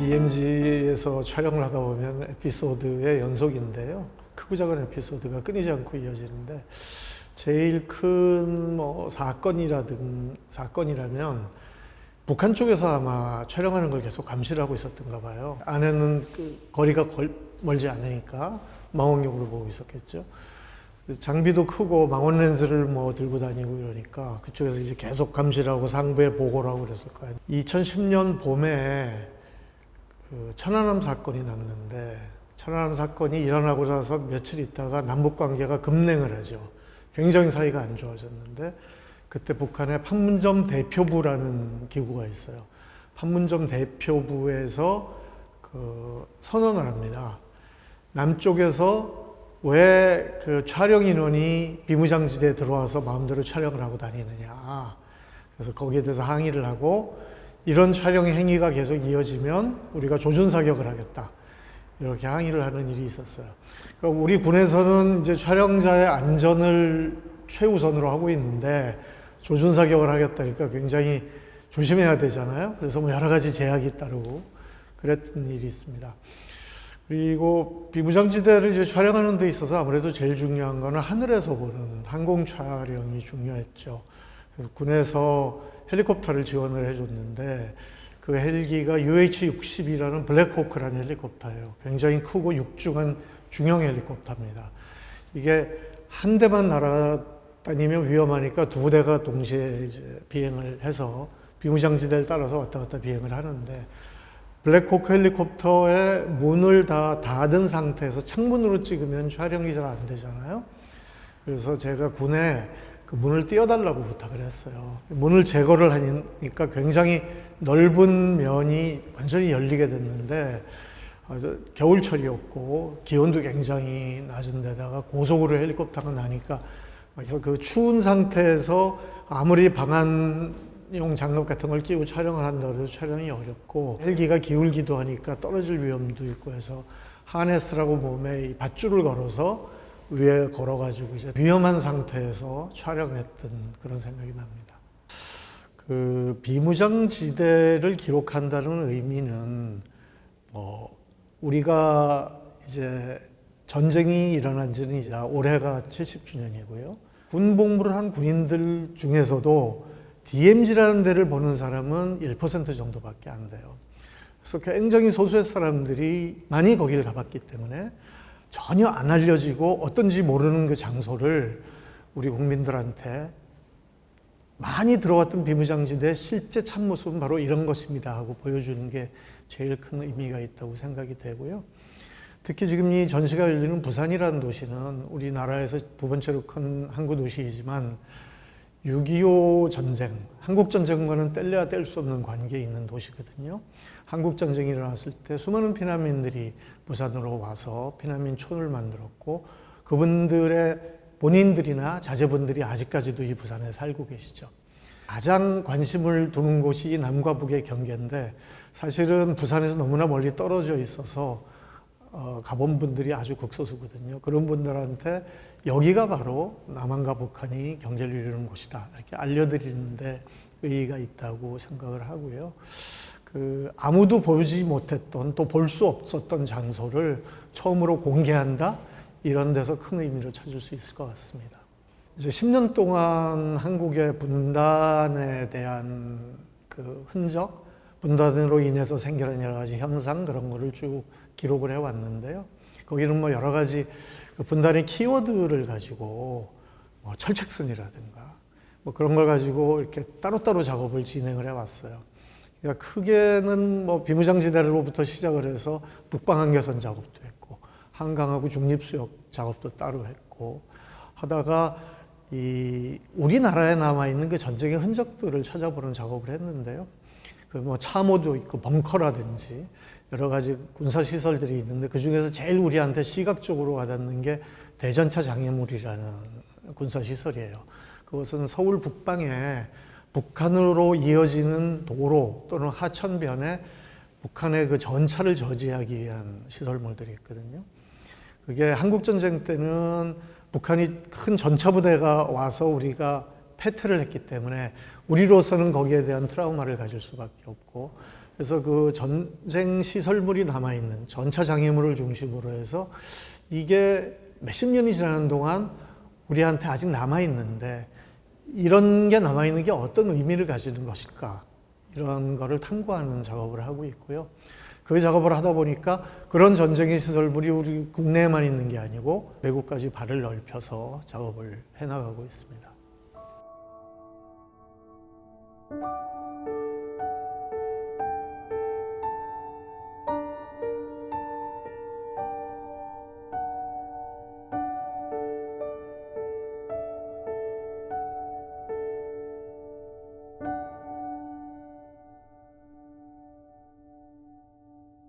남한지에서 촬영을 하다 보면 에피소드의 연속인데요. 크고 작은 에피소드가 끊이지 않고 이어지는데 제일 큰 뭐 사건이라든 사건이라면 북한 쪽에서 아마 촬영하는 걸 계속 감시를 하고 있었던가 봐요. 안에는 그 거리가 걸- 멀지 않으니까 망원경으로 보고 있었겠죠. 장비도 크고 망원 렌즈를 뭐 들고 다니고 이러니까 그쪽에서 이제 계속 감시를 하고 상부에 보고를 하고 그랬을 거예요. 2010년 봄에 그 천안함 사건이 났는데 천안함 사건이 일어나고 나서 며칠 있다가 남북 관계가 급냉을 하죠. 굉장히 사이가 안 좋아졌는데 그때 북한의 판문점 대표부라는 기구가 있어요. 판문점 대표부에서 그 선언을 합니다. 남쪽에서 왜 그 촬영 인원이 비무장지대에 들어와서 마음대로 촬영을 하고 다니느냐. 그래서 거기에 대해서 항의를 하고 이런 촬영 행위가 계속 이어지면 우리가 조준 사격을 하겠다. 이렇게 항의를 하는 일이 있었어요. 그러니까 우리 군에서는 이제 촬영자의 안전을 최우선으로 하고 있는데 조준 사격을 하겠다니까 굉장히 조심해야 되잖아요. 그래서 뭐 여러 가지 제약이 따르고 그랬던 일이 있습니다. 그리고 비무장지대를 이제 촬영하는 데 있어서 아무래도 제일 중요한 거는 하늘에서 보는 항공 촬영이 중요했죠. 군에서 헬리콥터를 지원을 해줬는데 그 헬기가 UH-60이라는 블랙호크라는 헬리콥터예요. 굉장히 크고 육중한 중형 헬리콥터입니다. 이게 한 대만 날아다니면 위험하니까 두 대가 동시에 비행을 해서 비무장지대를 따라서 왔다 갔다 비행을 하는데 블랙호크 헬리콥터의 문을 다 닫은 상태에서 창문으로 찍으면 촬영이 잘 안 되잖아요. 그래서 제가 군에 그 문을 띄워달라고 부탁을 했어요. 문을 제거를 하니까 굉장히 넓은 면이 완전히 열리게 됐는데 어, 겨울철이었고 기온도 굉장히 낮은 데다가 고속으로 헬리콥터가 나니까 그래서 그 추운 상태에서 아무리 방한용 장갑 같은 걸 끼고 촬영을 한다 그래도 촬영이 어렵고 헬기가 기울기도 하니까 떨어질 위험도 있고 해서 하네스라고 몸에 이 밧줄을 걸어서 위에 걸어가지고 이제 위험한 상태에서 촬영했던 그런 생각이 납니다. 그 비무장지대를 기록한다는 의미는 뭐 우리가 이제 전쟁이 일어난 지는 이제 올해가 70주년이고요. 군 복무를 한 군인들 중에서도 DMZ라는 데를 보는 사람은 1% 정도밖에 안 돼요. 그래서 굉장히 소수의 사람들이 많이 거기를 가봤기 때문에 전혀 안 알려지고 어떤지 모르는 그 장소를 우리 국민들한테 많이 들어왔던 비무장지대 실제 참모습은 바로 이런 것입니다 하고 보여주는 게 제일 큰 의미가 있다고 생각이 되고요. 특히 지금 이 전시가 열리는 부산이라는 도시는 우리나라에서 두 번째로 큰 항구 도시이지만 6.25 전쟁, 한국 전쟁과는 뗄래야 뗄 수 없는 관계에 있는 도시거든요. 한국 전쟁이 일어났을 때 수많은 피난민들이 부산으로 와서 피난민촌을 만들었고 그분들의 본인들이나 자제분들이 아직까지도 이 부산에 살고 계시죠. 가장 관심을 두는 곳이 남과 북의 경계인데 사실은 부산에서 너무나 멀리 떨어져 있어서 어, 가본 분들이 아주 극소수거든요. 그런 분들한테 여기가 바로 남한과 북한이 경계를 이루는 곳이다. 이렇게 알려드리는데 의의가 있다고 생각을 하고요. 그 아무도 보지 못했던 또 볼 수 없었던 장소를 처음으로 공개한다. 이런 데서 큰 의미를 찾을 수 있을 것 같습니다. 이제 10년 동안 한국의 분단에 대한 그 흔적, 분단으로 인해서 생겨난 여러 가지 현상 그런 거를 쭉 기록을 해왔는데요. 거기는 뭐 여러 가지 그 분단의 키워드를 가지고 뭐 철책선이라든가 뭐 그런 걸 가지고 이렇게 따로따로 작업을 진행을 해왔어요. 그러니까 크게는 뭐 비무장지대로부터 시작을 해서 북방한계선 작업도 했고 한강하고 중립수역 작업도 따로 했고 하다가 이 우리나라에 남아 있는 그 전쟁의 흔적들을 찾아보는 작업을 했는데요. 그 뭐 참호도 있고 벙커라든지 여러 가지 군사 시설들이 있는데 그 중에서 제일 우리한테 시각적으로 와닿는 게 대전차 장애물이라는 군사 시설이에요. 그것은 서울 북방에 북한으로 이어지는 도로 또는 하천변에 북한의 그 전차를 저지하기 위한 시설물들이 있거든요. 그게 한국 전쟁 때는 북한이 큰 전차 부대가 와서 우리가 패퇴를 했기 때문에 우리로서는 거기에 대한 트라우마를 가질 수밖에 없고 그래서 그 전쟁 시설물이 남아 있는 전차 장애물을 중심으로 해서 이게 몇십 년이 지나는 동안 우리한테 아직 남아 있는데 이런 게 남아 있는 게 어떤 의미를 가지는 것일까 이런 거를 탐구하는 작업을 하고 있고요. 그 작업을 하다 보니까 그런 전쟁의 시설물이 우리 국내에만 있는 게 아니고 외국까지 발을 넓혀서 작업을 해나가고 있습니다.